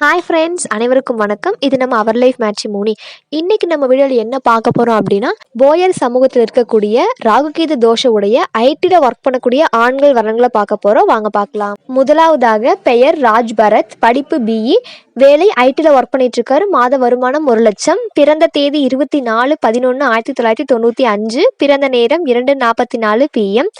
Hi friends அனைவருக்கும் வணக்கம். இது நம்ம அவர் லைஃப் மேட்ச் மூணி இன்னைக்கு நம்ம வீடியோவில் என்ன பார்க்க போகிறோம் அப்படின்னா போயர் சமூகத்தில் இருக்கக்கூடிய ராகுகேது தோஷ உடைய ஐடியில் ஒர்க் பண்ணக்கூடிய ஆண்கள் வரங்களை பார்க்க போகிறோம் வாங்க பார்க்கலாம். முதலாவதாக பெயர் ராஜ் பரத் படிப்பு பிஇ வேலை ஐடியில் ஒர்க் பண்ணிட்டு இருக்காரு மாத வருமானம் ஒரு லட்சம். பிறந்த தேதி இருபத்தி நாலு பதினொன்று ஆயிரத்தி தொள்ளாயிரத்தி தொண்ணூற்றி அஞ்சு. பிறந்த நேரம் இரண்டு நாற்பத்தி நாலு பிஎம்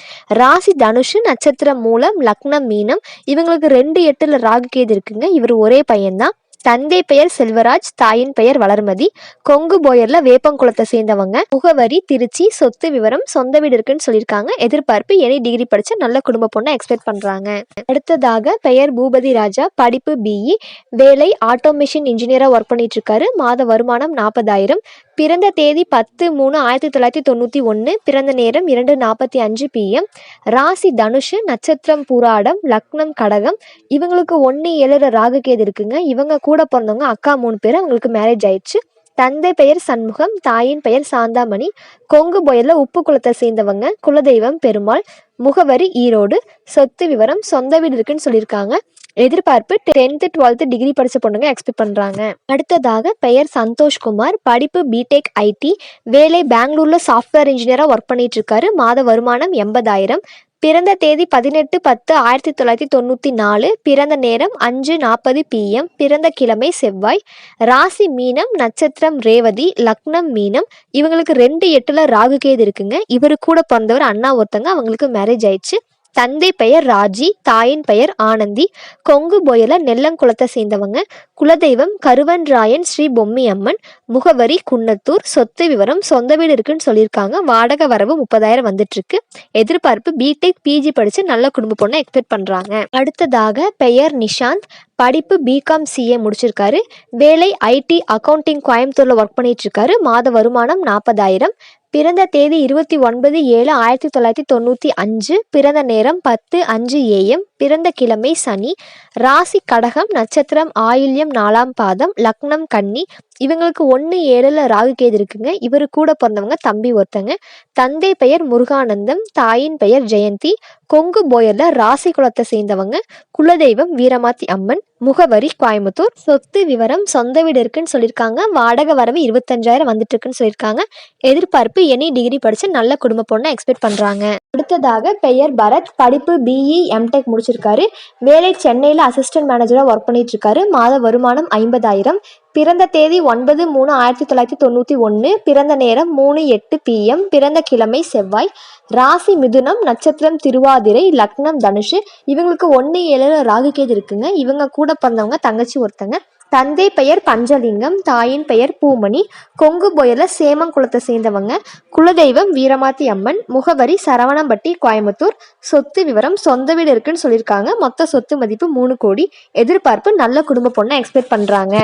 ராசி தனுஷு நட்சத்திரம் மூலம் லக்னம் மீனம். இவங்களுக்கு ரெண்டு எட்டுல ராகு கேது இருக்குங்க. இவர் ஒரே பையன்தான். தந்தை பெயர் செல்வராஜ் தாயின் பெயர் வளர்மதி. கொங்கு போயர்ல வேப்பங்குளத்தை சேர்ந்தவங்க. முகவரி திருச்சி சொத்து விவரம் சொந்த வீடு இருக்குன்னு சொல்லியிருக்காங்க. எதிர்பார்ப்பு எனி டிகிரி படிச்ச நல்ல குடும்ப பொண்ணை எக்ஸ்பெக்ட் பண்றாங்க. அடுத்ததாக பெயர் பூபதி ராஜா படிப்பு பிஇ வேலை ஆட்டோமேஷன் இன்ஜினியரா ஒர்க் பண்ணிட்டு இருக்காரு. மாத வருமானம் நாற்பதாயிரம் பிறந்த தேதி பத்து மூணு ஆயிரத்தி தொள்ளாயிரத்தி தொண்ணூற்றி ஒன்று பிறந்த நேரம் இரண்டு நாற்பத்தி அஞ்சு பிஎம் ராசி தனுஷு நட்சத்திரம் புராடம் லக்னம் கடகம். இவங்களுக்கு ஒன்று ஏழரை ராகுகேது இருக்குங்க. இவங்க கூட பிறந்தவங்க அக்கா மூணு பேர் அவங்களுக்கு மேரேஜ் ஆயிடுச்சு. தந்தை பெயர் சண்முகம் தாயின் பெயர் சாந்தாமணி. கொங்கு புயலில் உப்பு குளத்தை சேர்ந்தவங்க. குலதெய்வம் பெருமாள். முகவரி ஈரோடு. சொத்து விவரம் சொந்த வீடு இருக்குன்னு சொல்லியிருக்காங்க. எதிர்பார்ப்பு டென்த்து டுவெல்த்து டிகிரி படித்த பொண்ணுங்க எக்ஸ்பெக்ட் பண்ணுறாங்க அடுத்ததாக பெயர் சந்தோஷ்குமார் படிப்பு பிடெக் ஐடி வேலை பெங்களூரில் சாஃப்ட்வேர் இன்ஜினியராக ஒர்க் பண்ணிட்டு இருக்காரு. மாத வருமானம் எண்பதாயிரம். பிறந்த தேதி பதினெட்டு பத்து ஆயிரத்தி தொள்ளாயிரத்தி தொண்ணூற்றி நாலு. பிறந்த நேரம் அஞ்சு நாற்பது பிஎம் பிறந்த கிழமை செவ்வாய். ராசி மீனம் நட்சத்திரம் ரேவதி லக்னம் மீனம். இவங்களுக்கு ரெண்டு எட்டில் ராகுகேது இருக்குங்க. இவரு கூட பிறந்தவர் அண்ணா ஒருத்தங்க. அவங்களுக்கு மேரேஜ் ஆயிடுச்சு. தந்தை பெயர் ராஜி தாயின் பெயர் ஆனந்தி. கொங்கு பொயல நெல்லங்குளத்தை சேர்ந்தவங்க குலதெய்வம் கருவன்ராயன் ஸ்ரீ பொம்மி அம்மன் முகவரி குன்னத்தூர். சொத்து விவரம் சொந்த வீடு இருக்குன்னு சொல்லியிருக்காங்க. வாடகை வரவு முப்பதாயிரம் வந்துட்டு இருக்கு எதிர்பார்ப்பு பிடெக் பிஜி படிச்சு நல்ல குடும்ப பொண்ணை எக்ஸ்பெக்ட் பண்றாங்க. அடுத்ததாக பெயர் நிஷாந்த். படிப்பு பிகாம் சிஏ முடிச்சிருக்காரு. வேலை ஐடி அக்கவுண்டிங் கோயம்புத்தூர்ல ஒர்க் பண்ணிட்டு இருக்காரு மாத வருமானம் நாற்பதாயிரம் பிறந்த தேதி இருபத்தி ஒன்பது ஏழு ஆயிரத்தி தொள்ளாயிரத்தி தொண்ணூற்றி அஞ்சு பிறந்த நேரம் பத்து அஞ்சு ஏஎம் பிறந்த கிழமை சனி ராசி கடகம் நட்சத்திரம் ஆயில்யம் நாலாம் பாதம் லக்னம் கன்னி இவங்களுக்கு ஒன்று ஏழில் ராகுகேது இருக்குங்க. இவர் கூட பிறந்தவங்க தம்பி ஒருத்தங்க. தந்தை பெயர் முருகானந்தம் தாயின் பெயர் ஜெயந்தி. கொங்கு போயர்ல ராசி குலத்தை சேர்ந்தவங்க. குலதெய்வம் வீரமாத்தி அம்மன் முகவரி கோயம்புத்தூர். சொத்து விவரம் சொந்த வீடு இருக்குன்னு சொல்லியிருக்காங்க வாடகை வரவு இருபத்தஞ்சாயிரம் வந்துட்டு இருக்குன்னு சொல்லியிருக்காங்க எதிர்பார்ப்பு எனி டிகிரி படிச்சு நல்ல குடும்ப பொண்ணை எக்ஸ்பெக்ட் பண்றாங்க. அடுத்ததாக பெயர் பரத். படிப்பு பிஇ எம்டெக் முடிச்சிருக்காரு. வேலை சென்னையில் அசிஸ்டன்ட் மேனேஜராக ஒர்க் பண்ணிட்டு இருக்காரு மாத வருமானம் ஐம்பதாயிரம். பிறந்த தேதி ஒன்பது மூணு ஆயிரத்தி தொள்ளாயிரத்தி தொண்ணூற்றி ஒன்று பிறந்த நேரம் மூணு எட்டு பிஎம் பிறந்த கிழமை செவ்வாய் ராசி மிதுனம் நட்சத்திரம் திருவாதிரை லக்னம் தனுஷு இவங்களுக்கு ஒன்று ஏழு ராகுகேது இருக்குங்க. இவங்க கூட பிறந்தவங்க தங்கச்சி ஒருத்தங்க. தந்தை பெயர் பஞ்சலிங்கம் தாயின் பெயர் பூமணி. கொங்கு போயர்ல சேமங்குளத்தை சேர்ந்தவங்க. குலதெய்வம் வீரமாத்தி அம்மன். முகவரி சரவணம்பட்டி கோயம்புத்தூர். சொத்து விவரம் சொந்த வீடு இருக்குன்னு சொல்லியிருக்காங்க. மொத்த சொத்து மதிப்பு மூணு கோடி. எதிர்பார்ப்பு நல்ல குடும்ப பொண்ணை எக்ஸ்பெக்ட் பண்ணுறாங்க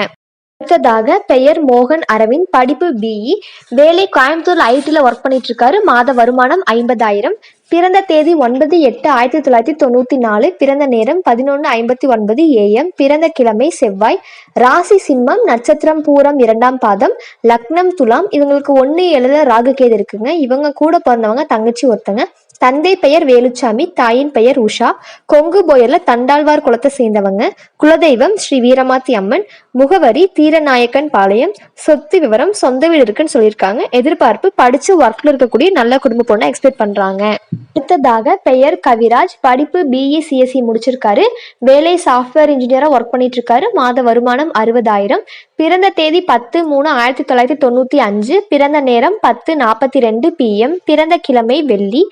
அடுத்ததாக பெயர் மோகன் அரவிந்த் படிப்பு பிஇ வேலை கோயம்புத்தூர் ஐடியில் ஒர்க் பண்ணிட்டு இருக்காரு மாத வருமானம் ஐம்பதாயிரம். பிறந்த தேதி ஒன்பது எட்டு ஆயிரத்தி தொள்ளாயிரத்தி தொண்ணூற்றி நாலு. பிறந்த நேரம் பதினொன்று ஐம்பத்தி ஒன்பது ஏஎம் பிறந்த கிழமை செவ்வாய். ராசி சிம்மம் நட்சத்திரம் பூரம் இரண்டாம் பாதம் லக்னம் துலாம். இவங்களுக்கு ஒன்று எழுத ராகுகேது இருக்குங்க. இவங்க கூட பிறந்தவங்க தங்கச்சி ஒருத்தங்க. தந்தை பெயர் வேலுச்சாமி தாயின் பெயர் உஷா. கொங்கு போயர்ல தண்டாழ்வார் குலத்தை சேர்ந்தவங்க. குலதெய்வம் ஸ்ரீ வீரமாத்தி அம்மன். முகவரி தீரநாயக்கன் பாளையம். சொத்து விவரம் சொந்த வீடு இருக்குன்னு சொல்லியிருக்காங்க. எதிர்பார்ப்பு படிச்சு ஒர்க்ல இருக்கக்கூடிய நல்ல குடும்ப பொண்ணை எக்ஸ்பெக்ட் பண்றாங்க. அடுத்ததாக பெயர் கவிராஜ் படிப்பு பிஇ சிஎஸ்சி முடிச்சிருக்காரு. வேலை சாஃப்ட்வேர் இன்ஜினியரா ஒர்க் பண்ணிட்டு இருக்காரு மாத வருமானம் அறுபதாயிரம். பிறந்த தேதி பத்து மூணு ஆயிரத்தி தொள்ளாயிரத்தி தொண்ணூற்றி அஞ்சு. பிறந்த நேரம் பத்து நாற்பத்தி ரெண்டு பிஎம் பிறந்த கிழமை வெள்ளி.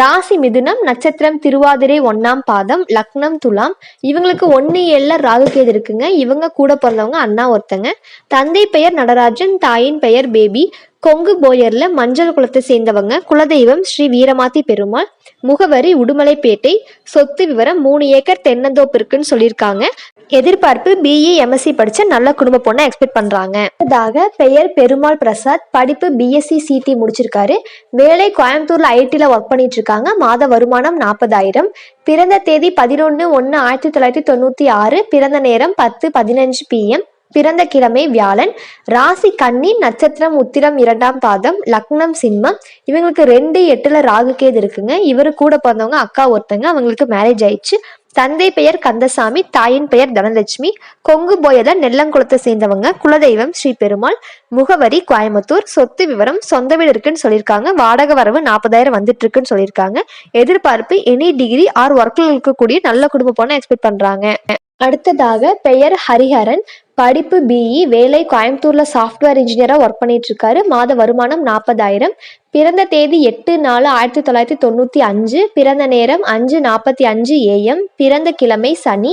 ராசி மிதுனம் நட்சத்திரம் திருவாதிரை ஒன்னாம் பாதம் லக்னம் துலாம். இவங்களுக்கு ஒன்று ஏழில் ராகுகேது இருக்குங்க. இவங்க கூட பிறந்தவங்க அண்ணா ஒருத்தங்க. தந்தை பெயர் நடராஜன் தாயின் பெயர் பேபி. கொங்கு போயர்ல மஞ்சள் குலத்தை சேர்ந்தவங்க குலதெய்வம் ஸ்ரீ வீரமாத்தி பெருமாள் முகவரி உடுமலைப்பேட்டை சொத்து விவரம் மூணு ஏக்கர் தென்னந்தோப்பு இருக்குன்னு சொல்லியிருக்காங்க. எதிர்பார்ப்பு பிஇ எம்எஸ்சி படிச்ச நல்ல குடும்ப பொண்ணை எக்ஸ்பெக்ட் பண்றாங்க. அடுத்ததாக பெயர் பெருமாள் பிரசாத் படிப்பு பிஎஸ்சி சிடி முடிச்சிருக்காரு. வேலை கோயம்புத்தூர்ல ஐடில ஒர்க் பண்ணிட்டு இருக்காங்க. மாத வருமானம் நாற்பதாயிரம் பிறந்த தேதி பதினொன்று ஒன்று ஆயிரத்தி தொள்ளாயிரத்தி தொண்ணூற்றி ஆறு. பிறந்த நேரம் பத்து பதினஞ்சு பிஎம் பிறந்த கிழமை வியாழன் ராசி கன்னி நட்சத்திரம் உத்திரம் இரண்டாம் பாதம் லக்னம் சிம்மம். இவங்களுக்கு ரெண்டு எட்டுல ராகு கேது இருக்குங்க. இவரு கூட பிறந்தவங்க அக்கா ஒருத்தங்க. அவங்களுக்கு மேரேஜ் ஆயிடுச்சு. தந்தை பெயர் கந்தசாமி தாயின் பெயர் தனலட்சுமி. கொங்கு போயல நெல்லங்குளத்தை சேர்ந்தவங்க குலதெய்வம் ஸ்ரீ பெருமாள் முகவரி கோயம்புத்தூர். சொத்து விவரம் சொந்த வீடு இருக்குன்னு சொல்லியிருக்காங்க. வாடகை வரவு நாற்பதாயிரம் வந்துட்டு இருக்குன்னு சொல்லியிருக்காங்க. எதிர்பார்ப்பு எனி டிகிரி ஆர் ஒர்க்கில் இருக்கக்கூடிய நல்ல குடும்ப பொண்ணை எக்ஸ்பெக்ட் பண்றாங்க. அடுத்ததாக பெயர் ஹரிஹரன். படிப்பு பிஇ வேலை கோயம்புத்தூர்ல சாஃப்ட்வேர் இன்ஜினியரா ஒர்க் பண்ணிட்டு இருக்காரு மாத வருமானம் நாற்பதாயிரம் பிறந்த தேதி எட்டு நாலு ஆயிரத்தி தொள்ளாயிரத்தி தொண்ணூத்தி அஞ்சு. பிறந்த நேரம் அஞ்சு நாற்பத்தி அஞ்சு ஏஎம் பிறந்த கிழமை சனி.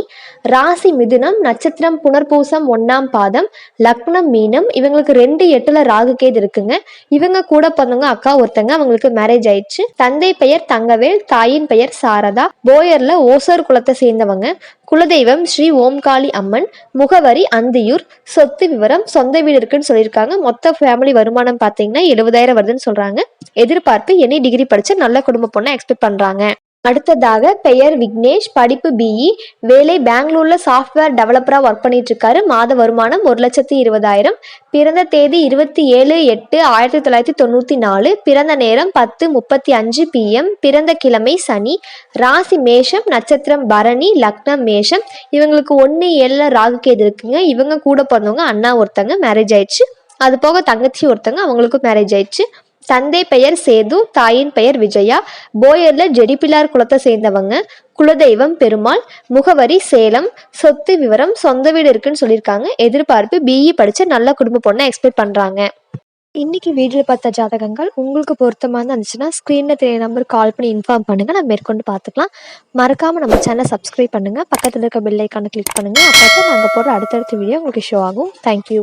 ராசி மிதுனம் நட்சத்திரம் புனர்பூசம் ஒன்னாம் பாதம் லக்னம் மீனம். இவங்களுக்கு ரெண்டு எட்டுல ராகு கேது இருக்குங்க. இவங்க கூட பிறந்தவங்க அக்கா ஒருத்தங்க அவங்களுக்கு மேரேஜ் ஆயிடுச்சு. தந்தை பெயர் தங்கவேல் தாயின் பெயர் சாரதா. போயர்ல ஓசர் குலத்தை சேர்ந்தவங்க. குலதெய்வம் ஸ்ரீ ஓம்காளி அம்மன். முகவரி அந்தியூர் சொத்து விவரம் சொந்த வீடு இருக்குன்னு சொல்லியிருக்காங்க. மொத்த ஃபேமிலி வருமானம் பார்த்தீங்கன்னா எழுபதாயிரம் வருதுன்னு சொல்றாங்க. எதிர்பார்ப்பு எனி டிகிரி படித்து நல்ல குடும்ப பொண்ணை எக்ஸ்பெக்ட் பண்றாங்க. அடுத்ததாக பெயர் விக்னேஷ் படிப்பு பிஇ வேலை பெங்களூர்ல சாஃப்ட்வேர் டெவலப்பராக ஒர்க் பண்ணிட்டு இருக்காரு மாத வருமானம் ஒரு லட்சத்தி இருபதாயிரம். பிறந்த தேதி இருபத்தி ஏழு எட்டு ஆயிரத்தி தொள்ளாயிரத்தி தொண்ணூற்றி நாலு. பிறந்த நேரம் பத்து முப்பத்தி அஞ்சு பிஎம் பிறந்த கிழமை சனி. ராசி மேஷம் நட்சத்திரம் பரணி லக்னம் மேஷம். இவங்களுக்கு ஒன்று ஏழில் ராகு கேது இருக்குங்க. இவங்க கூட பிறந்தவங்க அண்ணா ஒருத்தங்க மேரேஜ் ஆயிடுச்சு. அது போக தங்கச்சி ஒருத்தங்க அவங்களுக்கும் மேரேஜ் ஆயிடுச்சு. தந்தை பெயர் சேது தாயின் பெயர் விஜயா. போயர்ல ஜெடிப்பிலார் குலத்தை சேர்ந்தவங்க. குலதெய்வம் பெருமாள் முகவரி சேலம் சொத்து விவரம் சொந்த வீடு இருக்குன்னு சொல்லியிருக்காங்க. எதிர்பார்ப்பு பிஇ படிச்ச நல்ல குடும்ப பொண்ணை எக்ஸ்பெக்ட் பண்றாங்க. இன்னைக்கு வீட்டில் பார்த்த ஜாதகங்கள் உங்களுக்கு பொருத்தமாக இருந்துச்சுன்னா ஸ்க்ரீனில் தெரிய நம்பர் கால் பண்ணி இன்ஃபார்ம் பண்ணுங்கள் நம்ம மேற்கொண்டு பார்த்துக்கலாம். மறக்காமல் நம்ம சேனலை சப்ஸ்கிரைப் பண்ணுங்கள் பக்கத்தில் இருக்க பெல் ஐக்கானை கிளிக் பண்ணுங்கள் அப்போ தான் நாங்கள் போடுற அடுத்தடுத்த வீடியோ உங்களுக்கு ஷோ ஆகும். தேங்க்யூ